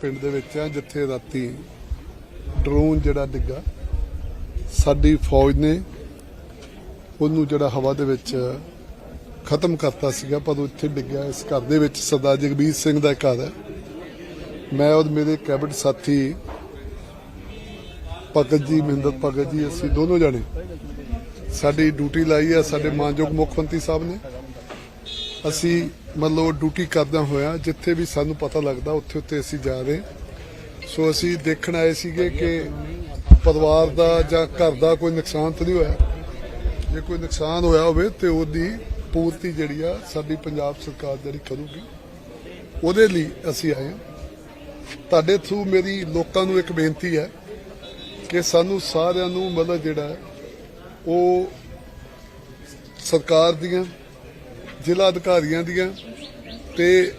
ਪਿੰਡ ਦੇ ਵਿੱਚ ਆ, ਜਿੱਥੇ ਰਾਤੀ ਡਰੋਨ ਜਿਹੜਾ ਡਿੱਗਾ। ਸਾਡੀ ਫੌਜ ਨੇ ਉਹਨੂੰ ਜਿਹੜਾ ਹਵਾ ਦੇ ਵਿੱਚ ਖਤਮ ਕਰਤਾ ਸੀਗਾ, ਪਰ ਉਹ ਇੱਥੇ ਡਿੱਗਿਆ। ਇਸ ਘਰ ਦੇ ਵਿੱਚ ਸਰਦਾਰ ਜਗਬੀਰ ਸਿੰਘ ਦਾ ਘਰ ਹੈ। ਮੈਂ ਔਰ ਮੇਰੇ ਕੈਬਨਿਟ ਸਾਥੀ ਭਗਤ ਜੀ, ਮਹਿੰਦਰ ਭਗਤ ਜੀ, ਅਸੀਂ ਦੋਨੋਂ ਜਾਣੇ ਸਾਡੀ ਡਿਊਟੀ ਲਾਈ ਹੈ ਸਾਡੇ ਮਾਨਯੋਗ ਮੁੱਖ ਮੰਤਰੀ ਸਾਹਿਬ ਨੇ। ਅਸੀਂ ਮਤਲਬ ਡਿਊਟੀ ਕਰਦਾ ਹੋਇਆ, ਜਿੱਥੇ ਵੀ ਸਾਨੂੰ ਪਤਾ ਲੱਗਦਾ, ਉੱਥੇ ਉੱਥੇ ਅਸੀਂ ਜਾ ਰਹੇ ਸੋ ਅਸੀਂ ਦੇਖਣ ਆਏ ਸੀਗੇ ਕਿ ਪਰਿਵਾਰ ਦਾ ਜਾਂ ਘਰ ਦਾ ਕੋਈ ਨੁਕਸਾਨ ਤਾਂ ਨਹੀਂ ਹੋਇਆ। ਜੇ ਕੋਈ ਨੁਕਸਾਨ ਹੋਇਆ ਹੋਵੇ ਤੇ ਉਹਦੀ ਪੂਰਤੀ ਜਿਹੜੀ ਆ ਸਾਡੀ ਪੰਜਾਬ ਸਰਕਾਰ ਜਿਹੜੀ ਕਰੂਗੀ, ਉਹਦੇ ਲਈ ਅਸੀਂ ਆਏ ਹਾਂ। ਤੁਹਾਡੇ ਥਰੂ ਮੇਰੀ ਲੋਕਾਂ ਨੂੰ ਇੱਕ ਬੇਨਤੀ ਹੈ ਕਿ ਸਾਨੂੰ ਸਾਰਿਆਂ ਨੂੰ ਮਤਲਬ ਜਿਹੜਾ ਉਹ ਸਰਕਾਰ ਦੀਆਂ ਜ਼ਿਲ੍ਹਾ ਅਧਿਕਾਰੀਆਂ ਦੀਆਂ ਤੇ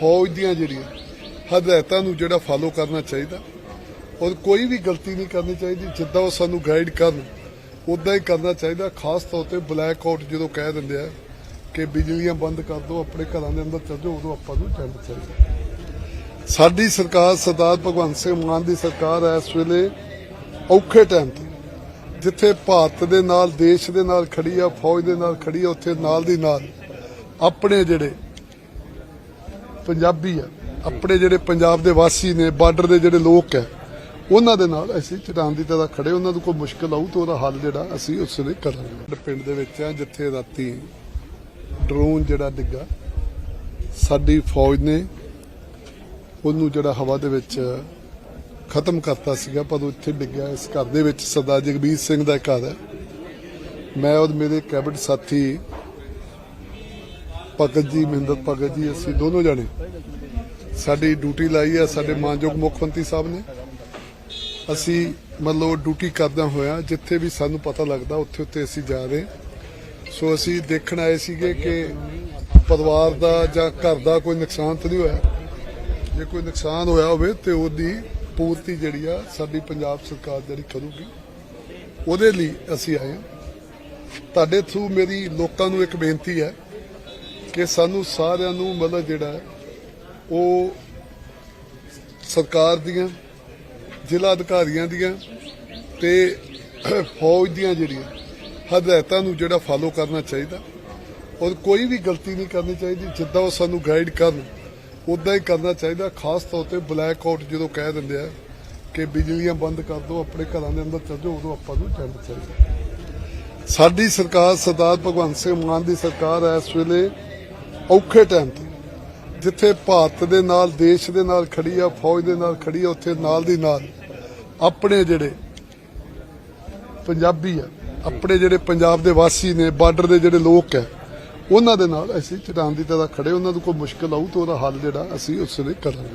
ਫੌਜ ਦੀਆਂ ਜਿਹੜੀਆਂ, ਹਦਾਇਤਾਂ ਨੂੰ ਜਿਹੜਾ ਫਾਲੋ ਕਰਨਾ ਚਾਹੀਦਾ। ਔਰ ਕੋਈ ਵੀ ਗਲਤੀ ਨਹੀਂ ਕਰਨੀ ਚਾਹੀਦੀ, ਜਿੱਦਾਂ ਉਹ ਸਾਨੂੰ ਗਾਈਡ ਕਰਨ ਉਦਾਂ ਹੀ ਕਰਨਾ ਚਾਹੀਦਾ। ਖਾਸ ਤੌਰ ਤੇ ਬਲੈਕ ਆਊਟ ਜਦੋਂ ਕਹਿ ਦਿੰਦੇ ਆ ਕਿ ਬਿਜਲੀਆਂ ਬੰਦ ਕਰ ਦਿਓ, ਆਪਣੇ ਘਰਾਂ ਦੇ ਅੰਦਰ ਚੱਲ ਜਾਓ, ਉਦੋਂ ਆਪਾਂ ਨੂੰ ਚੱਲਣਾ ਚਾਹੀਦਾ। ਸਾਡੀ ਸਰਕਾਰ, ਸਰਦਾਰ ਭਗਵੰਤ ਸਿੰਘ ਮਾਨ ਦੀ ਸਰਕਾਰ ਹੈ ਇਸ ਵੇਲੇ ਔਖੇ ਟਾਈਮ ਤੇ ਜਿੱਥੇ ਭਾਰਤ ਦੇ ਨਾਲ, ਦੇਸ਼ ਦੇ ਨਾਲ ਖੜੀ ਆ, ਫੌਜ ਦੇ ਨਾਲ ਖੜੀ ਆ, ਉੱਥੇ ਨਾਲ ਦੀ ਨਾਲ ਆਪਣੇ ਜਿਹੜੇ ਪੰਜਾਬੀ ਆ, ਆਪਣੇ ਜਿਹੜੇ ਪੰਜਾਬ ਦੇ ਵਾਸੀ ਨੇ, ਬਾਰਡਰ ਦੇ ਜਿਹੜੇ ਲੋਕ ਹੈ ਉਹਨਾਂ ਦੇ ਨਾਲ ਅਸੀਂ ਚਟਾਨ ਦੀ ਤਰ੍ਹਾਂ ਖੜੇ ਉਹਨਾਂ ਨੂੰ ਕੋਈ ਮੁਸ਼ਕਲ ਆਊ ਤਾਂ ਉਹਦਾ ਹੱਲ ਜਿਹੜਾ ਅਸੀਂ ਉਸ ਵੇਲੇ ਕਰਾਂਗੇ। ਪਿੰਡ ਦੇ ਵਿੱਚ ਆ, ਜਿੱਥੇ ਰਾਤੀ ਡਰੋਨ ਜਿਹੜਾ ਡਿੱਗਾ, ਸਾਡੀ ਫੌਜ ਨੇ ਉਹਨੂੰ ਜਿਹੜਾ ਹਵਾ ਦੇ ਵਿੱਚ ਖਤਮ ਕਰਤਾ ਸੀਗਾ, ਪਰ ਉਹ ਇੱਥੇ ਡਿੱਗਿਆ। ਇਸ ਘਰ ਦੇ ਵਿੱਚ ਸਰਦਾਰ ਜਗਬੀਰ ਸਿੰਘ ਦਾ ਘਰ ਹੈ। ਮੈਂ ਔਰ ਮੇਰੇ ਕੈਬਨਿਟ ਸਾਥੀ ਭਗਤ ਜੀ, ਮਹਿੰਦਰ ਭਗਤ ਜੀ, ਅਸੀਂ ਦੋਨੋਂ ਜਾਣੇ ਸਾਡੀ ਡਿਊਟੀ ਲਾਈ ਹੈ ਸਾਡੇ ਮਾਨਯੋਗ ਮੁੱਖ ਮੰਤਰੀ ਸਾਹਿਬ ਨੇ। ਅਸੀਂ ਮਤਲਬ ਡਿਊਟੀ ਕਰਦਾ ਹੋਇਆ ਜਿੱਥੇ ਵੀ ਸਾਨੂੰ ਪਤਾ ਲੱਗਦਾ, ਉੱਥੇ ਉੱਥੇ ਅਸੀਂ ਜਾ ਰਹੇ ਸੋ ਅਸੀਂ ਦੇਖਣ ਆਏ ਸੀਗੇ ਕਿ ਪਰਿਵਾਰ ਦਾ ਜਾਂ ਘਰ ਦਾ ਕੋਈ ਨੁਕਸਾਨ ਤਾਂ ਨਹੀਂ ਹੋਇਆ। ਜੇ ਕੋਈ ਨੁਕਸਾਨ ਹੋਇਆ ਹੋਵੇ ਤੇ ਉਹਦੀ ਪੂਰਤੀ ਜਿਹੜੀ ਆ ਸਾਡੀ ਪੰਜਾਬ ਸਰਕਾਰ ਜਿਹੜੀ ਕਰੂਗੀ, ਉਹਦੇ ਲਈ ਅਸੀਂ ਆਏ ਹਾਂ। ਤੁਹਾਡੇ ਥਰੂ ਮੇਰੀ ਲੋਕਾਂ ਨੂੰ ਇੱਕ ਬੇਨਤੀ ਹੈ ਕਿ ਸਾਨੂੰ ਸਾਰਿਆਂ ਨੂੰ ਮਤਲਬ ਜਿਹੜਾ ਉਹ ਸਰਕਾਰ ਦੀਆਂ, ਜ਼ਿਲ੍ਹਾ ਅਧਿਕਾਰੀਆਂ ਦੀਆਂ ਤੇ ਫੌਜ ਦੀਆਂ ਜਿਹੜੀਆਂ, ਹਦਾਇਤਾਂ ਨੂੰ ਜਿਹੜਾ ਫਾਲੋ ਕਰਨਾ ਚਾਹੀਦਾ। ਔਰ ਕੋਈ ਵੀ ਗਲਤੀ ਨਹੀਂ ਕਰਨੀ ਚਾਹੀਦੀ, ਜਿੱਦਾਂ ਉਹ ਸਾਨੂੰ ਗਾਈਡ ਕਰਨ ਉਦਾਂ ਹੀ ਕਰਨਾ ਚਾਹੀਦਾ, ਖਾਸ ਤੌਰ ਤੇ ਬਲੈਕ ਆਊਟ ਜਦੋਂ ਕਹਿ ਦਿੰਦੇ ਆ ਕਿ ਬਿਜਲੀਆਂ ਬੰਦ ਕਰ ਦਿਓ, ਆਪਣੇ ਘਰਾਂ ਦੇ ਅੰਦਰ ਚੱਲ ਜਾਓ, ਉਦੋਂ ਆਪਾਂ ਨੂੰ ਚੱਲਣਾ ਚਾਹੀਦਾ। ਸਾਡੀ ਸਰਕਾਰ, ਸਰਦਾਰ ਭਗਵੰਤ ਸਿੰਘ ਮਾਨ ਦੀ ਸਰਕਾਰ ਹੈ ਇਸ ਵੇਲੇ ਔਖੇ ਟਾਈਮ ਤੇ। ਜਿੱਥੇ ਭਾਰਤ ਦੇ ਨਾਲ, ਦੇਸ਼ ਦੇ ਨਾਲ ਖੜੀ ਆ, ਫੌਜ ਦੇ ਨਾਲ ਖੜੀ ਆ, ਉੱਥੇ ਨਾਲ ਦੀ ਨਾਲ ਆਪਣੇ ਜਿਹੜੇ ਪੰਜਾਬੀ ਆ, ਆਪਣੇ ਜਿਹੜੇ ਪੰਜਾਬ ਦੇ ਵਾਸੀ ਨੇ, ਬਾਰਡਰ ਦੇ ਜਿਹੜੇ ਲੋਕ ਹੈ ਉਹਨਾਂ ਦੇ ਨਾਲ ਅਸੀਂ ਚਟਾਨ ਦੀ ਤਰ੍ਹਾਂ ਖੜੇ, ਉਹਨਾਂ ਨੂੰ ਕੋਈ ਮੁਸ਼ਕਲ ਆਊ ਤਾਂ ਉਹਦਾ ਹੱਲ ਜਿਹੜਾ ਅਸੀਂ ਉਸ ਵੇਲੇ ਕਰਾਂਗੇ।